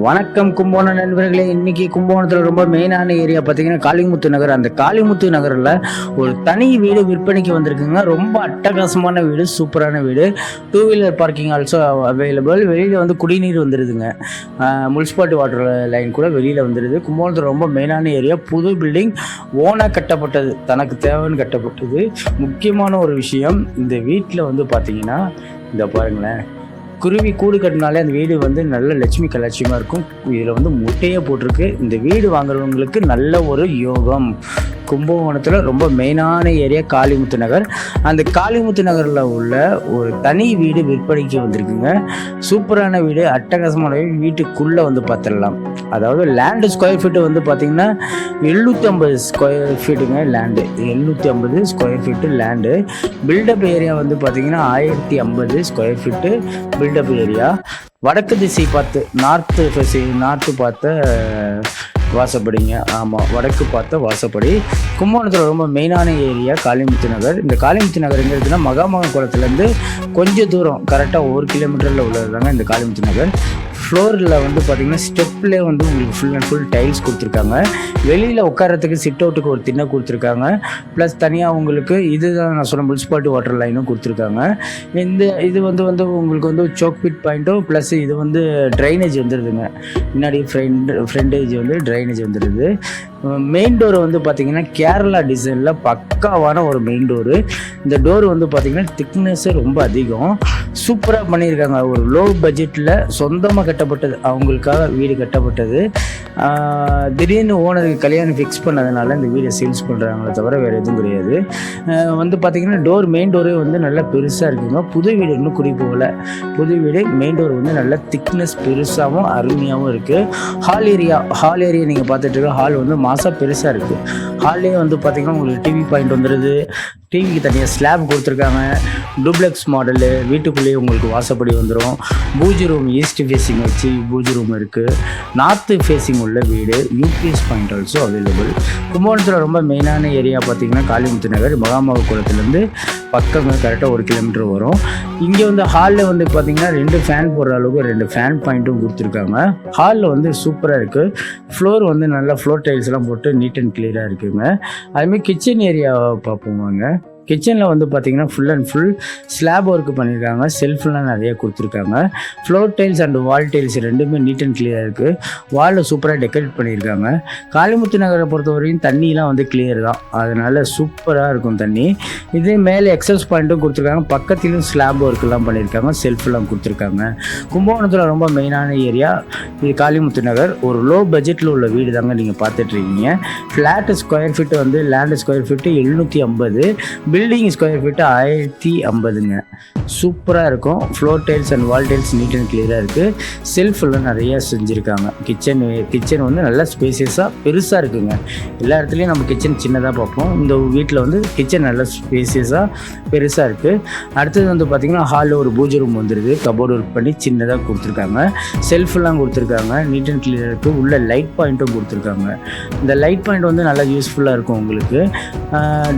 வணக்கம் கும்பகோணம் நண்பர்களே. இன்னைக்கு கும்பகோணத்தில் ரொம்ப மெயினான ஏரியா பார்த்தீங்கன்னா காளிமுத்து நகர். அந்த காளிமுத்து நகரில் ஒரு தனி வீடு விற்பனைக்கு வந்திருக்குங்க. ரொம்ப அட்டகாசமான வீடு சூப்பரான வீடு. Two wheeler parking also available வெளியில் வந்து குடிநீர் வந்துடுதுங்க முனிசிபாலிட்டி வாட்டர் லைன் கூட வெளியில் வந்துடுது கும்பகோணத்தில் ரொம்ப மெயினான ஏரியா புது பில்டிங் ஓனாக கட்டப்பட்டது. தனக்கு தேவைன்னு கட்டப்பட்டது. முக்கியமான ஒரு விஷயம் இந்த வீட்டில் வந்து பார்த்தீங்கன்னா இந்த பாருங்களேன். குருவி கூடு கட்டினாலே அந்த வீடு வந்து நல்ல லட்சுமி கலாட்சியமாக இருக்கும். இதில் வந்து முட்டையே போட்டிருக்கு. இந்த வீடு வாங்குறவங்களுக்கு நல்ல ஒரு யோகம். கும்பகோணத்தில் ரொம்ப மெயினான ஏரியா காளிமுத்து நகர். அந்த காளிமுத்து நகரில் உள்ள ஒரு தனி வீடு விற்பனைக்கு வந்திருக்குங்க. சூப்பரான வீடு. அட்டகாசமான வீடு. வீட்டுக்குள்ளே வந்து பார்த்துடலாம் அதாவது லேண்டு ஸ்கொயர் ஃபீட்டு வந்து பார்த்திங்கன்னா எழுநூற்றி ஐம்பது ஸ்கொயர் ஃபீட்டுங்க லேண்டு எழுநூற்றி ஐம்பது square feet land built up area வந்து பார்த்திங்கன்னா ஆயிரத்தி ஐம்பது ஸ்கொயர் ஃபீட்டு பில்டப் ஏரியா வடக்கு திசை பார்த்து நார்த்து ஃபெசி நார்த்து பார்த்த வாசப்படிங்க. ஆமாம் வடக்கு பார்த்த வாசப்படி. கும்பகோணத்தில் ரொம்ப மெயினான ஏரியா காளிமுத்து நகர். இந்த காளிமுத்து நகர் எங்கே இருக்குன்னா மகாமகம் குளத்துலேருந்து கொஞ்சம் தூரம் கரெக்டாக ஒரு கிலோமீட்டரில் உள்ளது தாங்க இந்த காளிமுத்து நகர். ஃப்ளோரில் வந்து பார்த்தீங்கன்னா ஸ்டெப்லேயே வந்து உங்களுக்கு ஃபுல் அண்ட் ஃபுல் டைல்ஸ் கொடுத்துருக்காங்க. வெளியில் உட்காரத்துக்கு சிட் அவுட்டுக்கு ஒரு திண்ணை கொடுத்துருக்காங்க. ப்ளஸ் தனியாக உங்களுக்கு இதுதான் நான் சொன்ன முனிசிபாலிட்டி வாட்டர் லைனும் கொடுத்துருக்காங்க. இந்த இது வந்து வந்து உங்களுக்கு வந்து சோக் பிட் பாயிண்ட்டும் ப்ளஸ் இது வந்து ட்ரைனேஜ் வந்துடுதுங்க முன்னாடி ஃப்ரெண்ட் ஃப்ரெண்டேஜ் வந்து ட்ரைனேஜ் வந்துடுது மெயின் டோர் வந்து பார்த்திங்கன்னா கேரளா டிசைனில் பக்காவான ஒரு மெயின் டோரு இந்த டோர் வந்து பார்த்திங்கன்னா திக்னஸ்ஸே ரொம்ப அதிகம். சூப்பராக பண்ணியிருக்காங்க. ஒரு லோ பட்ஜெட்டில் சொந்தமாக கட்டப்பட்டது. அவங்களுக்காக வீடு கட்டப்பட்டது. திடீர்னு ஓனருக்கு கல்யாணம் ஃபிக்ஸ் பண்ணதுனால இந்த வீடை சேல்ஸ் பண்ணுறாங்களே தவிர வேறு எதுவும் கிடையாது. வந்து பார்த்திங்கன்னா டோர் மெயின் டோரே வந்து நல்லா பெருசாக இருக்குங்க. புது வீடு இன்னும் குடி போகல. புது வீடு மெயின் டோர் வந்து நல்லா திக்னஸ் பெருசாகவும் அருமையாகவும் இருக்குது ஹால் ஏரியா ஹால் ஏரியா நீங்கள் பார்த்துட்டு இருக்க ஹால் வந்து மாதம் பெருசாக இருக்குது ஹால்லேயே வந்து பார்த்தீங்கன்னா உங்களுக்கு டிவி பாயிண்ட் வந்துடுது டிவிக்கு தனியாக ஸ்லாப் கொடுத்துருக்காங்க. டூப்ளெக்ஸ் மாடலு வீட்டுக்குள்ளேயே உங்களுக்கு வாசப்படி வந்துடும் பூஜை ரூம் ஈஸ்ட் ஃபேஸிங் வச்சு பூஜி ரூம் இருக்குது நார்த்து ஃபேஸிங் உள்ள வீடு யூபிஎஸ் பாயிண்ட் ஆல்சோ அவைலபிள் கும்பகோணத்தில் ரொம்ப மெயினான ஏரியா பார்த்தீங்கன்னா காளிமுத்து நகர். மகாமக குளத்துலேருந்து பக்கம் கரெக்டாக ஒரு கிலோமீட்டர் வரும். இங்கே வந்து ஹாலில் வந்து பார்த்தீங்கன்னா ரெண்டு ஃபேன் போடுற அளவுக்கு ரெண்டு ஃபேன் பாயிண்ட்டும் கொடுத்துருக்காங்க. ஹாலில் வந்து சூப்பராக இருக்குது ஃப்ளோர் வந்து நல்லா ஃப்ளோர் டைல்ஸ்லாம் போட்டு நீட் அண்ட் கிளியராக இருக்குங்க. அதுமாதிரி கிச்சன் ஏரியா பார்ப்போம் வாங்க. கிச்சனில் வந்து பார்த்தீங்கன்னா full and full slab work பண்ணியிருக்காங்க செல்ஃப்லாம் நிறைய கொடுத்துருக்காங்க. Floor tiles and wall tiles ரெண்டுமே நீட் அண்ட் கிளியராக இருக்குது வாலில் சூப்பராக டெக்கரேட் பண்ணியிருக்காங்க காளிமுத்து நகரை பொறுத்த வரையும் தண்ணிலாம் வந்து கிளியர் தான். அதனால் சூப்பராக இருக்கும் தண்ணி. இதே மேலே எக்ஸஸ் பாயிண்ட்டும் கொடுத்துருக்காங்க. பக்கத்துலேயும் ஸ்லாப் ஒர்க்கெல்லாம் பண்ணியிருக்காங்க செல்ஃப்லாம் கொடுத்துருக்காங்க. கும்பகோணத்தில் ரொம்ப மெயினான ஏரியா இது காளிமுத்து நகர். ஒரு லோ பட்ஜெட்டில் உள்ள வீடு தாங்க நீங்கள் பார்த்துட்ருக்கீங்க ஃப்ளாட்டு ஸ்கொயர் ஃபீட்டு வந்து லேண்டு ஸ்கொயர் ஃபீட்டு எழுநூற்றி ஐம்பது. பில்டிங் ஸ்கொயர் ஃபீட்டு ஆயிரத்தி ஐம்பதுங்க. சூப்பராக இருக்கும். Floor tiles and wall tiles neat and கிளியராக இருக்குது செல்ஃபெல்லாம் நிறையா செஞ்சுருக்காங்க. கிச்சன் கிச்சன் வந்து நல்லா ஸ்பேசியஸாக பெருசாக இருக்குங்க. எல்லா இடத்துலையும் நம்ம கிச்சன் சின்னதாக பார்ப்போம். இந்த வீட்டில் வந்து கிச்சன் நல்லா ஸ்பேசியஸாக பெருசாக இருக்குது அடுத்தது வந்து பார்த்திங்கன்னா ஹாலில் ஒரு பூஜை ரூம் வந்துடுது கபோர்டு ஒர்க் பண்ணி சின்னதாக கொடுத்துருக்காங்க. செல்ஃபெல்லாம் கொடுத்துருக்காங்க. நீட் அண்ட் கிளியராக இருக்குது உள்ள லைட் பாயிண்ட்டும் கொடுத்துருக்காங்க. இந்த லைட் பாயிண்ட் வந்து நல்லா யூஸ்ஃபுல்லாக இருக்கும் உங்களுக்கு.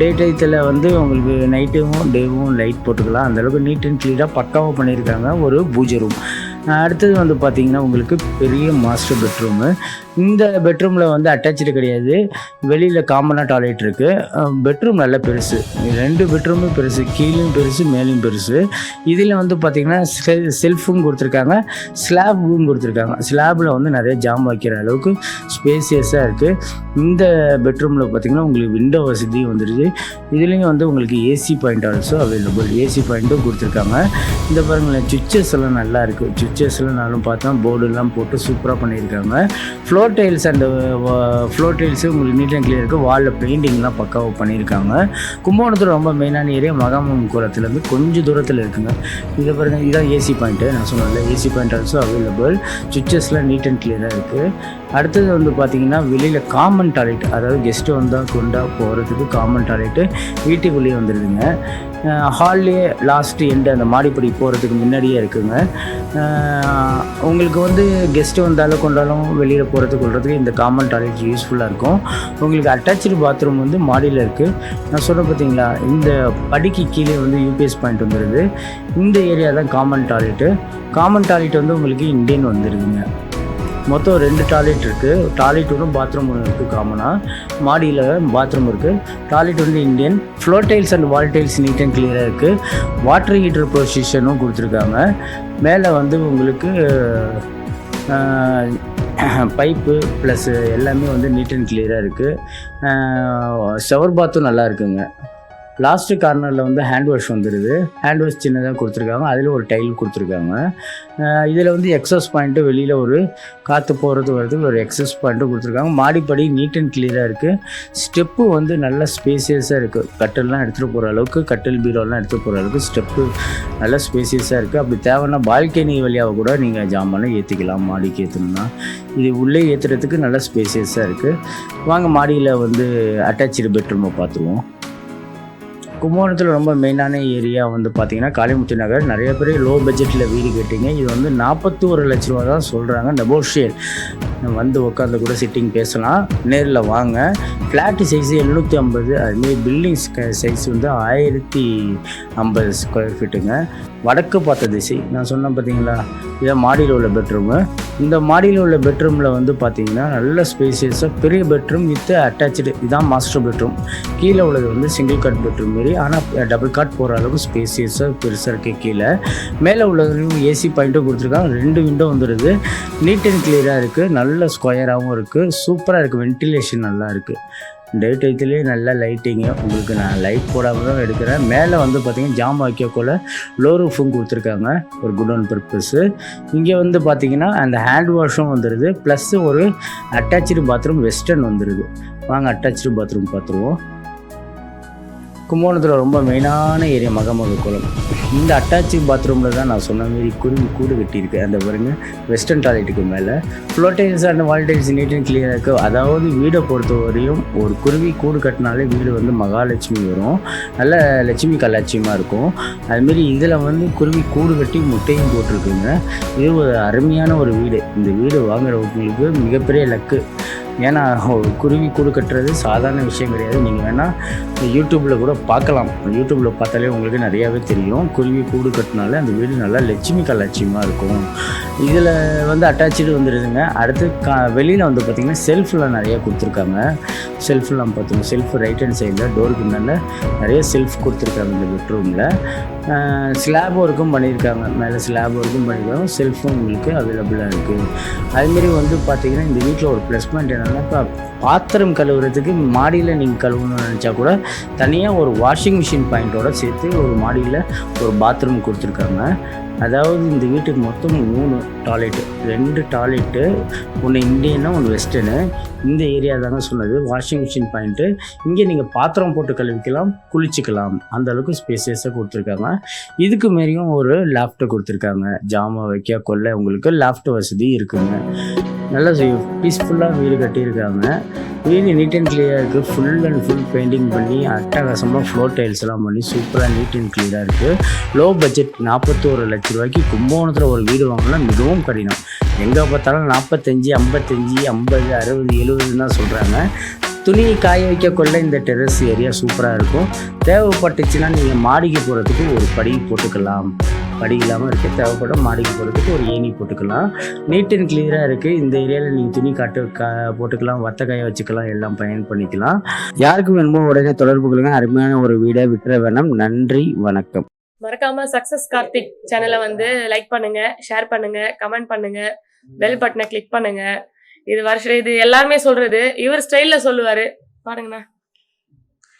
டே டைத்தில் வந்து உங்களுக்கு நைட்டும் டேவும் லைட் போட்டுக்கலாம். அந்தளவுக்கு நீட் அண்ட் க்ளீனாக பக்காவாக பண்ணியிருக்காங்க ஒரு பூஜை ரூம் அடுத்தது வந்து பார்த்திங்கன்னா உங்களுக்கு பெரிய மாஸ்டர் பெட்ரூமு இந்த பெட்ரூமில் வந்து அட்டாச்சு கிடையாது. வெளியில் காமனாக டாய்லெட் இருக்குது பெட்ரூம் நல்ல பெருசு. ரெண்டு பெட்ரூமும் பெருசு கீழேயும் பெருசு மேலும் பெருசு. இதில் வந்து பார்த்திங்கன்னா செல்ஃபும் கொடுத்துருக்காங்க ஸ்லாபும் கொடுத்துருக்காங்க. ஸ்லாபில் வந்து நிறைய ஜாம் வைக்கிற அளவுக்கு ஸ்பேசியஸாக இருக்குது இந்த பெட்ரூமில் பார்த்திங்கன்னா உங்களுக்கு விண்டோ வசதி வந்துடுது இதுலேயும் வந்து உங்களுக்கு AC point also available AC பாயிண்ட்டும் கொடுத்துருக்காங்க. இந்த பாருங்களேன் சுவிச்சஸ் எல்லாம் நல்லா இருக்குது சுவிச்சஸ்லாம் நானும் பார்த்தா போர்டுலாம் போட்டு சூப்பராக பண்ணியிருக்காங்க. Floor tiles and floor tiles உங்களுக்கு நீட் அண்ட் கிளியர் இருக்குது வாலில் பெயிண்டிங்லாம் பக்காவாக பண்ணியிருக்காங்க. கும்பகோணத்தில் ரொம்ப மெயினான ஏரியா மகாமம் குளத்துலேருந்து கொஞ்சம் தூரத்தில் இருக்குங்க. இதை பாருங்கள் இதுதான் ஏசி பாயிண்ட்டு நான் சொன்னேன்ல ஏசி பாயிண்ட் ஆல்சோ அவைலபிள் சுவிச்சஸ்லாம் நீட் அண்ட் கிளியராக இருக்குது அடுத்தது வந்து பார்த்தீங்கன்னா வெளியில் காமன் டாய்லெட் அதாவது கெஸ்ட்டு வந்தால் கொண்டா போகிறதுக்கு காமன் டாய்லெட்டு வீட்டுக்குள்ளேயே வந்துடுதுங்க. ஹால்லேயே லாஸ்ட்டு எண்டு அந்த மாடிப்படி போகிறதுக்கு முன்னாடியே இருக்குங்க. உங்களுக்கு வந்து கெஸ்ட்டு வந்தாலும் கொண்டாலும் வெளியில் போகிறதுக்கு கொள்றதுக்கு இந்த காமன் டாய்லெட் யூஸ்ஃபுல்லாக இருக்கும். உங்களுக்கு அட்டாச்சு பாத்ரூம் வந்து மாடியில் இருக்குது நான் சொல்கிறேன் பார்த்தீங்களா? இந்த படிக்கு கீழே வந்து யூபிஎஸ் பாயிண்ட் வந்துடுது. இந்த ஏரியா தான் காமன் டாய்லெட்டு காமன் டாய்லெட் வந்து உங்களுக்கு இந்தியன் வந்துடுதுங்க. மொத்தம் ரெண்டு டாய்லெட் இருக்குது டாய்லெட் ஒன்று பாத்ரூம் ஒன்று இருக்குது காமனாக மாடியில் பாத்ரூம் இருக்குது டாய்லெட் வந்து Indian. Floor tiles and wall tiles neat and கிளியராக இருக்குது வாட்டர் ஹீட்டர் பொசிஷனும் கொடுத்துருக்காங்க. மேலே வந்து உங்களுக்கு பைப்பு ப்ளஸ் எல்லாமே வந்து நீட் அண்ட் கிளியராக இருக்குது ஷவர் பாத்தும் நல்லா இருக்குங்க. லாஸ்ட்டு கார்னரில் வந்து ஹேண்ட் வாஷ் வந்துடுது ஹேண்ட் வாஷ் சின்னதாக கொடுத்துருக்காங்க. அதில் ஒரு டைல் கொடுத்துருக்காங்க. இதில் வந்து எக்ஸஸ் பாயிண்ட்டு வெளியில் ஒரு காற்று போகிறது வரதுக்கு ஒரு எக்ஸஸ் பாயிண்ட்டும் கொடுத்துருக்காங்க. மாடிப்படி நீட் அண்ட் கிளியராக இருக்குது ஸ்டெப்பு வந்து நல்ல ஸ்பேசியஸாக இருக்குது கட்டில்லாம் எடுத்துகிட்டு போகிற அளவுக்கு கட்டில் பீரோலாம் எடுத்துகிட்டு போகிற அளவுக்கு ஸ்டெப்பு நல்ல ஸ்பேசியஸாக இருக்குது அப்படி தேவைன்னா பால்கனி வழியாக கூட நீங்கள் ஜாமானை ஏற்றிக்கலாம் மாடிக்கு ஏற்றணும்னா இது உள்ளே ஏற்றுறதுக்கு நல்ல ஸ்பேசியஸாக இருக்குது வாங்க மாடியில் வந்து அட்டாச்சு பெட்ரூமை பார்த்துருவோம். கும்பகோணத்தில் ரொம்ப மெயினான ஏரியா வந்து பார்த்தீங்கன்னா காளிமுத்து நகர். நிறைய பேர் லோ பட்ஜெட்டில் வீடு கேட்டீங்க. இது வந்து நாற்பத்தி ஒரு லட்ச ரூபா தான் சொல்கிறாங்க நெகோஷியேட் வந்து உட்காந்து கூட சிட்டிங் பேசலாம். நேரில் வாங்க. ஃப்ளாட்டு சைஸ் எழுநூற்றி ஐம்பது. அதுமாரி பில்டிங் சைஸ் வந்து ஆயிரத்தி ஐம்பது ஸ்கொயர் ஃபீட்டுங்க வடக்கு பார்த்த திசை. நான் சொன்னேன் பார்த்தீங்களா இதான் மாடியில் உள்ள பெட்ரூமு இந்த மாடியில் உள்ள பெட்ரூமில் வந்து பார்த்தீங்கன்னா நல்ல ஸ்பேசியஸாக பெரிய பெட்ரூம் வித் அட்டாச்சு இதான் மாஸ்டர் பெட்ரூம் கீழே உள்ளது வந்து சிங்கிள் கட் பெட்ரூம் மாரி. ஆனால் டபுள் காட் போகிற அளவுக்கு ஸ்பேசியஸாக பெருசாக இருக்குது கீழே. மேலே உள்ளதுலையும் ஏசி பாயிண்ட்டும் கொடுத்துருக்காங்க. ரெண்டு விண்டோ வந்துடுது நீட் அண்ட் கிளியராக இருக்குது நல்ல ஸ்கொயராகவும் இருக்குது சூப்பராக இருக்குது வென்டிலேஷன் நல்லா இருக்குது டே டைத்துலேயே நல்ல லைட்டிங்கு உங்களுக்கு நான் லைட் போடாமல் தான் எடுக்கிறேன். மேலே வந்து பார்த்தீங்கன்னா ஜாம் வைக்கக்குள்ள லோ ரூஃபும் கொடுத்துருக்காங்க. ஒரு குடோன் பர்பஸ்ஸு இங்கே வந்து பார்த்தீங்கன்னா அந்த ஹேண்ட் வாஷும் வந்துடுது ப்ளஸ்ஸு ஒரு அட்டாச்சு பாத்ரூம் வெஸ்டர்ன் வந்துடுது வாங்க அட்டாச்சு பாத்ரூம் பார்த்துருவோம். கும்பகோணத்தில் ரொம்ப மெயினான ஏரியா மகமக குளம். இந்த அட்டாச்சு பாத்ரூமில் தான் நான் சொன்ன மாதிரி குருவி கூடு கட்டியிருக்கு. அந்த பாருங்க வெஸ்டர்ன் டாய்லெட்டுக்கு மேலே. Floor tiles and wall tiles neat and கிளியராக இருக்குது அதாவது வீடை பொறுத்த வரையும் ஒரு குருவி கூடு கட்டினாலே வீடு வந்து மகாலட்சுமி வரும். நல்ல லட்சுமி கலாட்சியமாக இருக்கும். அதுமாரி இதில் வந்து குருவி கூடு கட்டி முட்டையும் போட்டிருக்குங்க. இது ஒரு அருமையான ஒரு வீடு. இந்த வீடு வாங்குறவங்களுக்கு மிகப்பெரிய லக்கு. ஏன்னா குருவி கூடு கட்டுறது சாதாரண விஷயம் கிடையாது. நீங்கள் வேணால் யூடியூப்பில் கூட பார்க்கலாம். யூடியூப்பில் பார்த்தாலே உங்களுக்கு நிறையாவே தெரியும். குருவி கூடு கட்டினாலே அந்த வீடு நல்லா லட்சுமி கலாட்சியமாக இருக்கும். இதில் வந்து அட்டாச்சு வந்துடுதுங்க அடுத்து கா வெளியில் வந்து பார்த்திங்கன்னா செல்ஃபில் நிறையா கொடுத்துருக்காங்க. செல்ஃப்லாம் பார்த்துங்க செல்ஃப் ரைட் ஹேண்ட் சைடில் டோருக்கு மேலே நிறைய செல்ஃப் கொடுத்துருக்காங்க இந்த பெட்ரூமில் ஸ்லாப் ஒர்க்கும் பண்ணியிருக்காங்க. மேலே ஸ்லாப் ஒர்க்கும் பண்ணியிருக்காங்க. செல்ஃபும் உங்களுக்கு அவைலபிளாக இருக்குது அதுமாரி வந்து பார்த்திங்கன்னா இந்த வீட்டில் ஒரு ப்ளஸ் பாயிண்ட் என்னென்னா இப்போ பாத்திரம் கழுவுறதுக்கு மாடியில் நீங்கள் கழுவணும்னு நினச்சா கூட தனியாக ஒரு வாஷிங் மிஷின் பாயிண்ட்டோடு சேர்த்து ஒரு மாடியில் ஒரு பாத்ரூம் கொடுத்துருக்காங்க. அதாவது இந்த வீட்டுக்கு மொத்தம் மூணு டாய்லெட்டு. ரெண்டு டாய்லெட்டு ஒன்று இந்தியன்னா ஒன்று வெஸ்டர்னு. இந்த ஏரியா தாங்க சொன்னது. வாஷிங் மிஷின் பாயிண்ட்டு இங்கே நீங்கள் பாத்திரம் போட்டு கழுவிக்கலாம் குளிச்சுக்கலாம். அந்த அளவுக்கு ஸ்பேசியஸாக கொடுத்துருக்காங்க. இதுக்கு மாரியும் ஒரு லேப்டாப் கொடுத்துருக்காங்க. ஜாமான் வைக்க கொள்ள உங்களுக்கு லேப்டாப் வசதி இருக்குங்க. நல்லா பீஸ்ஃபுல்லாக வீடு கட்டியிருக்காங்க வீடு நீட் அண்ட் கிளியராக இருக்குது ஃபுல் அண்ட் ஃபுல் பெயிண்டிங் பண்ணி அட்டகாசமாக ஃப்ளோர் டைல்ஸ்லாம் பண்ணி சூப்பராக நீட் அண்ட் கிளியராக இருக்குது லோ பட்ஜெட் நாற்பத்தோரு லட்ச ரூபாய்க்கு கும்பகோணத்தில் ஒரு வீடு வாங்கினா மிகவும் கடினம். எங்கே பார்த்தாலும் நாற்பத்தஞ்சு ஐம்பத்தஞ்சு ஐம்பது அறுபது எழுபதுன்னு தான் சொல்கிறாங்க துணி காய வைக்க கொள்ள இந்த டெரஸ் ஏரியா சூப்பராக இருக்கும். தேவைப்பட்டுச்சுன்னா நீங்கள் மாடிக்கு போகிறதுக்கு ஒரு படி போட்டுக்கலாம். படி இல்லாமல் இருக்க தேவைப்படும் மாடிக்கு போகிறதுக்கு ஒரு ஏணி போட்டுக்கலாம். நீட் அண்ட் கிளியராக இருக்குது இந்த ஏரியாவில் நீங்கள் துணி காட்டு கா போட்டுக்கலாம். வத்தக்காயை வச்சுக்கலாம். எல்லாம் பயன் பண்ணிக்கலாம். யாருக்கு வேணுமோ உடனே தொடர்பு கொள்ளுங்க. அருமையான ஒரு வீடை விட்டுற வேணாம் நன்றி. வணக்கம். மறக்காம சக்சஸ் கார்த்திக் சேனலை வந்து லைக் பண்ணுங்க ஷேர் பண்ணுங்க கமெண்ட் பண்ணுங்க பெல் பட்டனை கிளிக் பண்ணுங்க. இது வருஷம் இது எல்லாருமே சொல்றது. இவர் ஸ்டைல்ல சொல்லுவாரு. பாருங்கண்ணா.